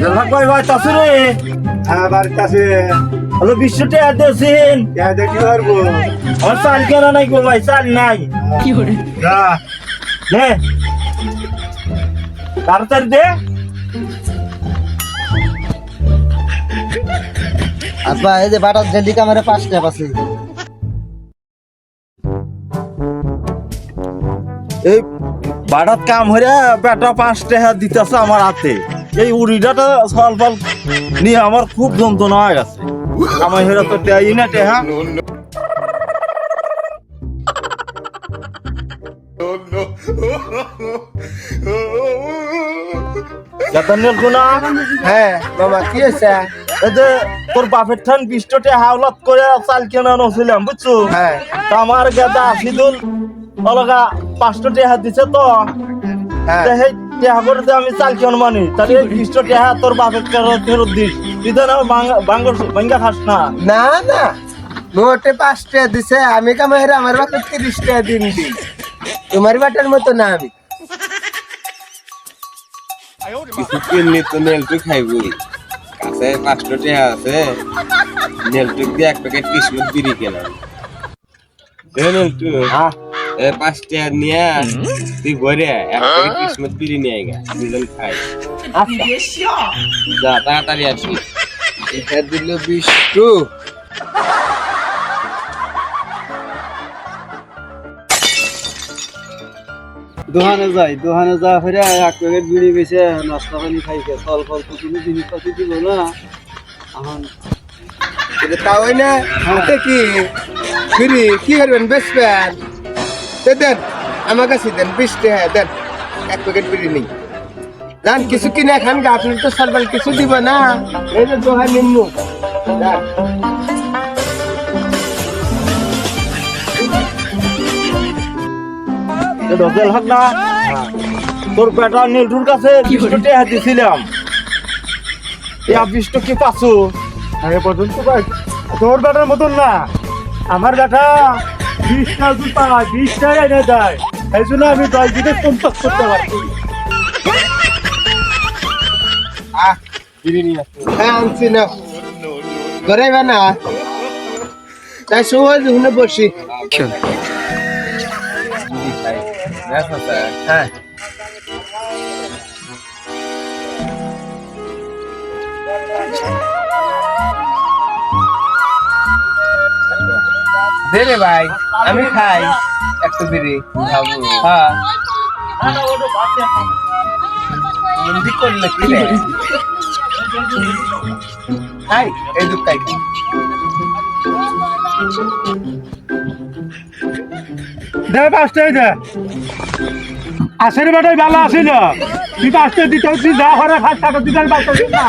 জলভাগ ভাই ভাই তাসু রে। হ্যাঁ বাড়িতে আছে হলো বিশ্বটে আদেছেন হ্যাঁ দেখি পারব। আমার চাল কেন নাই গো ভাই চাল নাই। না নে। তাড়াতাড়ি দে। আব্বা এই যে বাটার জেলি কামেরে পাঁচ টাকা আছে। এই বাড়াত কাম হইরা বেটা পাঁচ টাকা দিতেছে আমার হাতে। এই উড়িটাটা সল ফল নিয়ে আমার খুব যন্ত্রণা হয়ে গেছে। আমার হইরা তো দেয় না টেহা হ্যাঁ মামা কি হয়েছে? এই যে তোর বাপের ঠান বিষ্টটে হাওলাত করে চাল কেনা নছিলাম বুঝছ? হ্যাঁ। তা আমার গেদা আসিদুল অলগা পাঁচটা টেহা দিছে তা। সেই টেহা করে তো আমি চাল কেন মানি? তাহলে এই বিশটা টেহা তোর বাপের কারও ফেরত দিস। তুই তো না বাঙ্গর বাঙ্গা খাস না। না না। মোটে পাঁচ টাকা দিছে আমি কামাইরে আমার বাপে তিরিশ টাকা দিন দি। তোমার বাটার মতো না আমি। কিছু কিনলি তো নেলটুক খাইবই কাছে পাঁচটা টাকা আছে। নেলটুক দিয়ে এক প্যাকেট কিসমত বিড়ি কেনাম দে হ্যাঁ। পাঁচ টাকা নিয়ে তুই ঘরে এক প্যাকেট কিসমত বিড়ি নিয়ে আইগা দুজন খাই। আচ্ছা। যা তাড়াতাড়ি আসি এটা দিল বিশ টু দোকানে যাই দোকানে যা ফিরে এক প্যাকেট বিড়ি বেছে নাস্তা পানি খাইছে। ফল ফল তো কোনো জিনিসপাতি দিব না। এখন এটা তাও না? হাতে কি? ফিরি কি করবেন? বেচবেন? তো দেন আমার কাছে দেন বিশ টাকা দেন। এক প্যাকেট বিড়ি নেই কিছু কিনে খান গা আপনি তো কিছু দিব না। এই যে দোহাই নিম্নু। যান। ডজেল হক না। তোর বেটা নীলটুর কাছে বিশটা দিছিলাম। এই বিশটা কি পাচ্ছো? আগে পর্যন্ত তোর বেটার মতন না। আমার বেটা বিশ টাকা যদি বিশ টাকা এনে দেয় এই জন্য আমি দশ দিকে পঞ্চাশ করতে পারছি হ্যাঁ আনছি না বসি ব্যাস দে রে ভাই আমি খাই। একটু বিড়ি খাব। হ্যাঁ। হিন্দি করলে কি রে? খাই এই দুধ খাই। দে পাঁচটাই দে। আসের বেটাই ভালো আসিল তুই পাঁচটা দিতে তুই যা ঘরে খাস টাকা দিতে পাঁচটা দিস না।